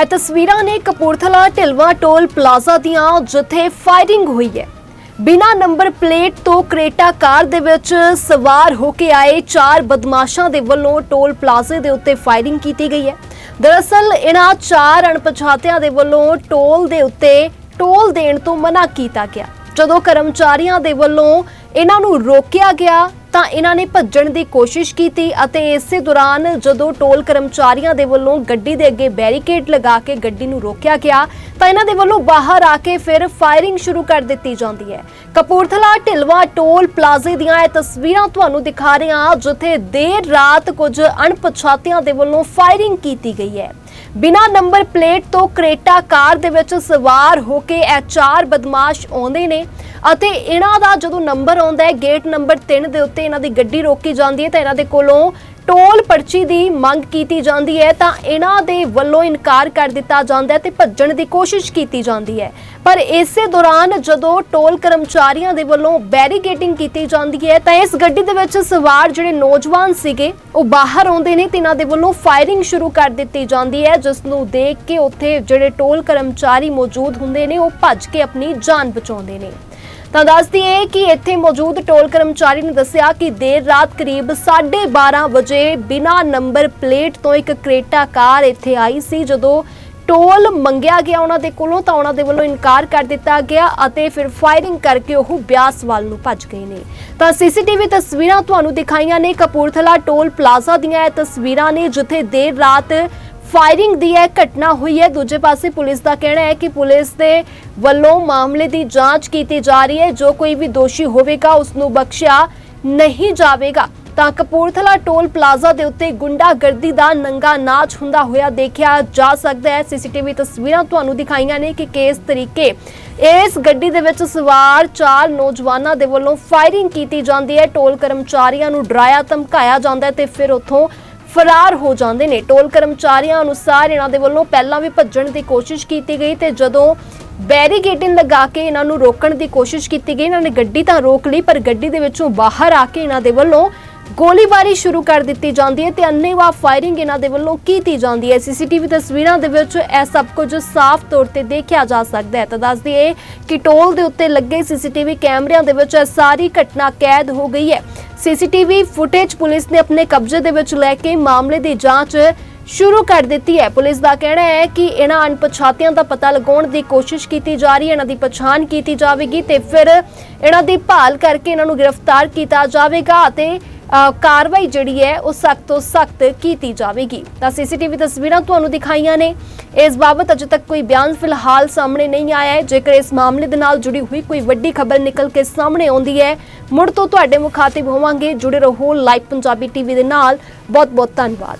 ਇਹ ਤਸਵੀਰਾਂ ਨੇ ਕਪੂਰਥਲਾ ਢਿਲਵਾ ਟੋਲ ਪਲਾਜ਼ਾ ਦੀਆਂ, ਜਿੱਥੇ ਫਾਇਰਿੰਗ ਹੋਈ ਹੈ। ਬਿਨਾ ਨੰਬਰ ਪਲੇਟ ਤੋਂ ਕ੍ਰੇਟਾ ਕਾਰ ਦੇ ਵਿੱਚ ਸਵਾਰ ਹੋ ਕੇ ਆਏ ਚਾਰ ਬਦਮਾਸ਼ਾਂ ਦੇ ਵੱਲੋਂ ਟੋਲ ਪਲਾਜ਼ੇ ਦੇ ਉੱਤੇ ਫਾਇਰਿੰਗ ਕੀਤੀ ਗਈ ਹੈ। ਦਰਅਸਲ ਇਹਨਾਂ ਚਾਰ ਅਣਪਛਾਤਿਆਂ ਦੇ ਵੱਲੋਂ ਟੋਲ ਦੇ ਉੱਤੇ ਟੋਲ ਦੇਣ ਤੋਂ ਮਨਾ ਕੀਤਾ ਗਿਆ। ਜਦੋਂ ਕਰਮਚਾਰੀਆਂ ਦੇ ਵੱਲੋਂ ਇਹਨਾਂ ਨੂੰ ਰੋਕਿਆ ਗਿਆ ਤਾਂ ਇਹਨਾਂ ਨੇ ਭੱਜਣ ਦੀ ਕੋਸ਼ਿਸ਼ ਕੀਤੀ ਅਤੇ ਇਸੇ ਦੌਰਾਨ ਜਦੋਂ ਟੋਲ ਕਰਮਚਾਰੀਆਂ ਦੇ ਵੱਲੋਂ ਗੱਡੀ ਦੇ ਅੱਗੇ ਬੈਰੀਕੇਡ ਲਗਾ ਕੇ ਗੱਡੀ ਨੂੰ ਰੋਕਿਆ ਗਿਆ, ਤਾਂ ਇਹਨਾਂ ਦੇ ਵੱਲੋਂ ਬਾਹਰ ਆ ਕੇ ਫਿਰ ਫਾਇਰਿੰਗ ਸ਼ੁਰੂ ਕਰ ਦਿੱਤੀ ਜਾਂਦੀ ਹੈ। ਕਪੂਰਥਲਾ, ਢਿਲਵਾ, ਟੋਲ ਪਲਾਜ਼ੇ ਦੀਆਂ ਇਹ ਤਸਵੀਰਾਂ ਤੁਹਾਨੂੰ ਦਿਖਾ ਰਹੇ ਹਾਂ, ਜਿੱਥੇ ਦੇਰ ਰਾਤ ਕੁਝ ਅਣਪਛਾਤਿਆਂ ਦੇ ਵੱਲੋਂ ਫਾਇਰਿੰਗ ਕੀਤੀ ਗਈ ਹੈ। ਬਿਨਾ ਨੰਬਰ ਪਲੇਟ ਤੋਂ ਕ੍ਰੇਟਾ ਕਾਰ ਦੇ ਵਿੱਚ ਸਵਾਰ ਹੋ ਕੇ ਇਹ ਚਾਰ ਬਦਮਾਸ਼ ਆਉਂਦੇ ਨੇ। ਅਤੇ ਇਹਨਾਂ ਦਾ ਜਦੋਂ ਨੰਬਰ ਆਉਂਦਾ ਹੈ, ਗੇਟ ਨੰਬਰ 3 ਦੇ ਉੱਤੇ ਇਹਨਾਂ ਦੀ ਗੱਡੀ ਰੋਕੀ ਜਾਂਦੀ ਹੈ ਤਾਂ ਇਹਨਾਂ ਦੇ ਕੋਲੋਂ ਟੋਲ ਪਰਚੀ ਦੀ ਮੰਗ ਕੀਤੀ ਜਾਂਦੀ ਹੈ ਤਾਂ ਇਹਨਾਂ ਦੇ ਵੱਲੋਂ ਇਨਕਾਰ ਕਰ ਦਿੱਤਾ ਜਾਂਦਾ ਹੈ ਤੇ ਭੱਜਣ ਦੀ ਕੋਸ਼ਿਸ਼ ਕੀਤੀ ਜਾਂਦੀ ਹੈ। ਪਰ ਇਸੇ ਦੌਰਾਨ ਜਦੋਂ ਟੋਲ ਕਰਮਚਾਰੀਆਂ ਦੇ ਵੱਲੋਂ ਬੈਰੀਕੇਡਿੰਗ ਕੀਤੀ ਜਾਂਦੀ ਹੈ ਤਾਂ ਇਸ ਗੱਡੀ ਦੇ ਵਿੱਚ ਸਵਾਰ ਜਿਹੜੇ ਨੌਜਵਾਨ ਸੀਗੇ, ਉਹ ਬਾਹਰ ਆਉਂਦੇ ਨੇ ਤੇ ਇਹਨਾਂ ਦੇ ਵੱਲੋਂ ਫਾਇਰਿੰਗ ਸ਼ੁਰੂ ਕਰ ਦਿੱਤੀ ਜਾਂਦੀ ਹੈ, ਜਿਸ ਨੂੰ ਦੇਖ ਕੇ ਉੱਥੇ ਜਿਹੜੇ ਟੋਲ ਕਰਮਚਾਰੀ ਮੌਜੂਦ ਹੁੰਦੇ ਨੇ, ਉਹ ਭੱਜ ਕੇ ਆਪਣੀ ਜਾਨ ਬਚਾਉਂਦੇ ਨੇ। ਤਾਂ ਦੱਸ ਦਈਏ ਕਿ ਇੱਥੇ ਮੌਜੂਦ ਟੋਲ ਕਰਮਚਾਰੀ ਨੇ ਦੱਸਿਆ ਕਿ ਦੇਰ ਰਾਤ ਕਰੀਬ 12:30 ਵਜੇ ਬਿਨਾ ਨੰਬਰ ਪਲੇਟ ਤੋਂ ਇੱਕ ਕ੍ਰੇਟਾ ਕਾਰ ਇੱਥੇ ਆਈ ਸੀ। ਜਦੋਂ ਟੋਲ ਮੰਗਿਆ ਗਿਆ ਉਹਨਾਂ ਦੇ ਕੋਲੋਂ ਤਾਂ ਉਹਨਾਂ ਦੇ ਵੱਲੋਂ ਇਨਕਾਰ ਕਰ ਦਿੱਤਾ ਗਿਆ ਅਤੇ ਫਿਰ ਫਾਇਰਿੰਗ ਕਰਕੇ ਉਹ ਬਿਆਸ ਵੱਲ ਨੂੰ ਭੱਜ ਗਏ ਨੇ। ਤਾਂ ਸੀਸੀਟੀਵੀ ਤਸਵੀਰਾਂ ਤੁਹਾਨੂੰ ਦਿਖਾਈਆਂ ਨੇ। ਕਪੂਰਥਲਾ ਟੋਲ ਪਲਾਜ਼ਾ ਦੀਆਂ ਇਹ ਤਸਵੀਰਾਂ ਨੇ, ਜਿੱਥੇ ਦੇਰ ਰਾਤ ਫਾਇਰਿੰਗ ਦੀ ਇਹ ਘਟਨਾ ਹੋਈ ਹੈ। ਦੂਜੇ ਪਾਸੇ ਪੁਲਿਸ ਦਾ ਕਹਿਣਾ ਹੈ ਕਿ ਪੁਲਿਸ ਦੇ ਵੱਲੋਂ ਮਾਮਲੇ ਦੀ ਜਾਂਚ ਕੀਤੀ ਜਾ ਰਹੀ ਹੈ। ਜੋ ਕੋਈ ਵੀ ਦੋਸ਼ੀ ਹੋਵੇਗਾ ਉਸ ਨੂੰ ਬਖਸ਼ਿਆ ਨਹੀਂ ਜਾਵੇਗਾ। ਤਾਂ ਕਪੂਰਥਲਾ ਟੋਲ ਪਲਾਜ਼ਾ ਦੇ ਉੱਤੇ ਗੁੰਡਾਗਰਦੀ ਦਾ ਨੰਗਾ ਨਾਚ ਹੁੰਦਾ ਹੋਇਆ ਦੇਖਿਆ ਜਾ ਸਕਦਾ ਹੈ। ਸੀਸੀਟੀਵੀ ਤਸਵੀਰਾਂ ਤੁਹਾਨੂੰ ਦਿਖਾਈਆਂ ਨੇ ਕਿ ਕਿਸ ਤਰੀਕੇ ਇਸ ਗੱਡੀ ਦੇ ਵਿੱਚ ਸਵਾਰ ਚਾਰ ਨੌਜਵਾਨਾਂ ਦੇ ਵੱਲੋਂ ਫਾਇਰਿੰਗ ਕੀਤੀ ਜਾਂਦੀ ਹੈ। ਟੋਲ ਕਰਮਚਾਰੀਆਂ ਨੂੰ ਡਰਾਇਆ, ਧਮਕਾਇਆ ਜਾਂਦਾ ਹੈ ਤੇ ਫਿਰ ਉੱਥੋਂ ਫਰਾਰ ਹੋ ਜਾਂਦੇ ਨੇ। ਟੋਲ ਕਰਮਚਾਰੀਆਂ ਅਨੁਸਾਰ ਇਹਨਾਂ ਦੇ ਵੱਲੋਂ ਪਹਿਲਾਂ ਵੀ ਭੱਜਣ ਦੀ ਕੋਸ਼ਿਸ਼ ਕੀਤੀ ਗਈ ਤੇ ਜਦੋਂ ਬੈਰੀਕੇਡਿੰਗ ਲਗਾ ਕੇ ਇਹਨਾਂ ਨੂੰ ਰੋਕਣ ਦੀ ਕੋਸ਼ਿਸ਼ ਕੀਤੀ ਗਈ, ਇਹਨਾਂ ਨੇ ਗੱਡੀ ਤਾਂ ਰੋਕ ਲਈ, ਪਰ ਗੱਡੀ ਦੇ ਵਿੱਚੋਂ ਬਾਹਰ ਆ ਕੇ ਇਹਨਾਂ ਦੇ ਵੱਲੋਂ ਗੋਲੀਬਾਰੀ ਸ਼ੁਰੂ ਕਰ ਦਿੱਤੀ ਜਾਂਦੀ ਹੈ ਤੇ ਅੰਨੇਵਾਹ ਫਾਇਰਿੰਗ ਇਹਨਾਂ ਦੇ ਵੱਲੋਂ ਕੀਤੀ ਜਾਂਦੀ ਹੈ। ਸੀਸੀਟੀਵੀ ਤਸਵੀਰਾਂ ਦੇ ਵਿੱਚ ਇਹ ਸਭ ਕੁਝ ਸਾਫ਼ ਤੌਰ ਤੇ ਦੇਖਿਆ ਜਾ ਸਕਦਾ ਹੈ। ਤਾਂ ਦੱਸ ਦਈਏ ਕਿ ਟੋਲ ਦੇ ਉੱਤੇ ਲੱਗੇ ਸੀਸੀਟੀਵੀ ਕੈਮਰਿਆਂ ਦੇ ਵਿੱਚ ਇਹ ਸਾਰੀ ਘਟਨਾ ਕੈਦ ਹੋ ਗਈ ਹੈ। ਸੀਸੀਟੀਵੀ ਫੁਟੇਜ ਪੁਲਿਸ ਨੇ ਆਪਣੇ ਕਬਜ਼ੇ ਦੇ ਵਿੱਚ ਲੈ ਕੇ ਮਾਮਲੇ ਦੀ ਜਾਂਚ ਸ਼ੁਰੂ ਕਰ ਦਿੱਤੀ ਹੈ। ਪੁਲਿਸ ਦਾ ਕਹਿਣਾ ਹੈ ਕਿ ਇਹਨਾਂ ਅਣਪਛਾਤਿਆਂ ਦਾ ਪਤਾ ਲਗਾਉਣ ਦੀ ਕੋਸ਼ਿਸ਼ ਕੀਤੀ ਜਾ ਰਹੀ ਹੈ। ਇਹਨਾਂ ਦੀ ਪਛਾਣ ਕੀਤੀ ਜਾਵੇਗੀ ਤੇ ਫਿਰ ਇਹਨਾਂ ਦੀ ਭਾਲ ਕਰਕੇ ਇਹਨਾਂ ਨੂੰ ਗ੍ਰਿਫਤਾਰ ਕੀਤਾ ਜਾਵੇਗਾ ਅਤੇ ਕਾਰਵਾਈ ਜਿਹੜੀ ਹੈ ਉਹ ਸਖਤ ਤੋਂ ਸਖਤ ਕੀਤੀ ਜਾਵੇਗੀ। ਤਾਂ ਸੀਸੀਟੀਵੀ ਤਸਵੀਰਾਂ ਤੁਹਾਨੂੰ ਦਿਖਾਈਆਂ ਨੇ। ਇਸ ਬਾਬਤ ਅਜੇ ਤੱਕ ਕੋਈ ਬਿਆਨ ਫਿਲਹਾਲ ਸਾਹਮਣੇ ਨਹੀਂ ਆਇਆ ਹੈ। ਜੇਕਰ ਇਸ ਮਾਮਲੇ ਦੇ ਨਾਲ ਜੁੜੀ ਹੋਈ ਕੋਈ ਵੱਡੀ ਖਬਰ ਨਿਕਲ ਕੇ ਸਾਹਮਣੇ ਆਉਂਦੀ ਹੈ, ਮੁੜ ਤੋਂ ਤੁਹਾਡੇ ਮੁਖਾਤਿਬ ਹੋਵਾਂਗੇ। ਜੁੜੇ ਰਹੋ ਲਾਈਵ ਪੰਜਾਬੀ ਟੀਵੀ ਦੇ ਨਾਲ। ਬਹੁਤ ਬਹੁਤ ਧੰਨਵਾਦ।